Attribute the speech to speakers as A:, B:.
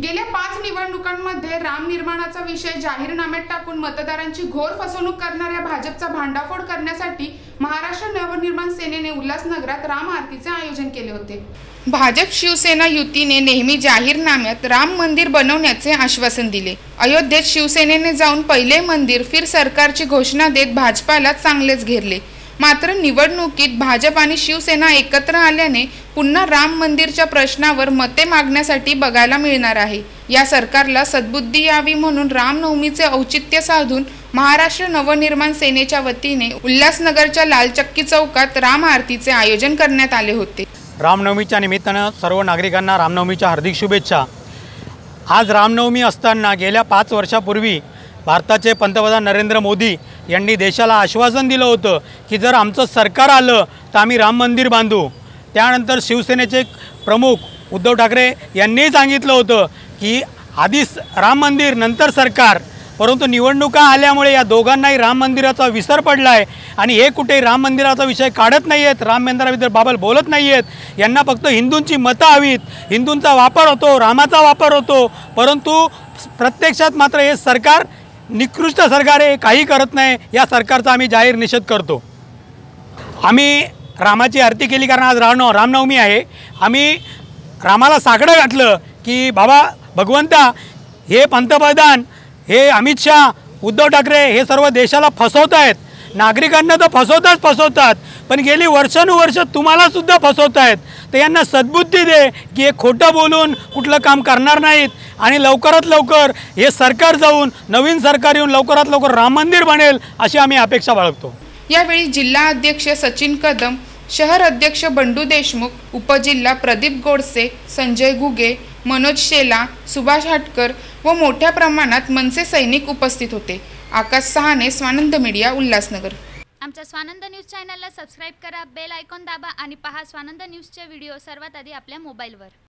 A: गेल्या पाच निवडणुकांमध्ये राम निर्माणाचा विषय जाहीरनाम्यात टाकून मतदारांची घोर फसवणूक करणाऱ्या भाजपचा भांडाफोड करण्यासाठी महाराष्ट्र नवनिर्माण सेनेने उल्हासनगरात राम आरतीचे आयोजन केले होते. भाजप शिवसेना युतीने नेहमी जाहीरनाम्यात राम मंदिर बनवण्याचे आश्वासन दिले. अयोध्येत शिवसेनेने जाऊन पहिले मंदिर फिर सरकारची घोषणा देत भाजपाला चांगलेच घेरले. मात्र निवडणुकीत भाजप आणि शिवसेना एकत्र आल्याने पुन्हा राम मंदिरच्या प्रश्नावर मते मागण्यासाठी बघायला मिळणार आहे. या सरकारला सद्बुद्धी यावी म्हणून रामनवमीचे औचित्य साधून महाराष्ट्र नवनिर्माण सेनेच्या वतीने उल्हासनगरच्या लालचक्की चौकात राम आरतीचे आयोजन करण्यात आले होते.
B: रामनवमीच्या निमित्तानं सर्व नागरिकांना रामनवमीच्या हार्दिक शुभेच्छा. आज रामनवमी असताना गेल्या पाच वर्षापूर्वी भारताचे पंतप्रधान नरेंद्र मोदी यांनी देशाला आश्वासन दिलं होतं की जर आमचं सरकार आलं तर आम्ही राम मंदिर बांधू. त्यानंतर शिवसेनेचे प्रमुख उद्धव ठाकरे यांनीही सांगितलं होतं की आधीच राम मंदिर नंतर सरकार. परंतु निवडणुका आल्यामुळे या दोघांनाही राम मंदिराचा विसर पडला आहे आणि हे कुठेही राम मंदिराचा विषय काढत नाही आहेत राम मंदिराबद्दल बाबल बोलत नाही आहेत यांना फक्त हिंदूंची मतं हवीत. हिंदूंचा वापर होतो रामाचा वापर होतो. परंतु प्रत्यक्षात मात्र हे सरकार निकृष्ट सरकार आहे काही करत नाही या सरकारचा आम्ही जाहीर निषेध करतो. आम्ही रामाची आरती केली कारण आज राम रामनवमी आहे. आम्ही रामाला साकडं घातलं की बाबा भगवंता हे पंतप्रधान हे अमित शहा उद्धव ठाकरे हे सर्व देशाला फसवत आहेत नागरिकांना तर फसवताच फसवतात. पण गेली वर्षानुवर्ष तुम्हालासुद्धा फसवत आहेत तर यांना सद्बुद्धी दे की हे खोटं बोलून कुठलं काम करणार नाहीत. आणि लवकरात लवकर हे सरकार जाऊन नवीन सरकार येऊन लवकरात लवकर राम मंदिर बनेल अशी आम्ही अपेक्षा बाळगतो.
A: यावेळी जिल्हा अध्यक्ष सचिन कदम शहर अध्यक्ष बंडू देशमुख उपजिल्हा प्रदीप गोडसे संजय घुगे मनोज शेला सुभाष हटकर व मोठ्या प्रमाणात मनसे सैनिक उपस्थित होते. आकाश सहाने स्वानंद मीडिया उल्हासनगर.
C: आमच्या स्वानंद न्यूज चॅनलला सबस्क्राईब करा बेल आयकॉन दाबा आणि पहा स्वानंद न्यूजचे व्हिडिओ सर्वात आधी आपल्या मोबाईलवर.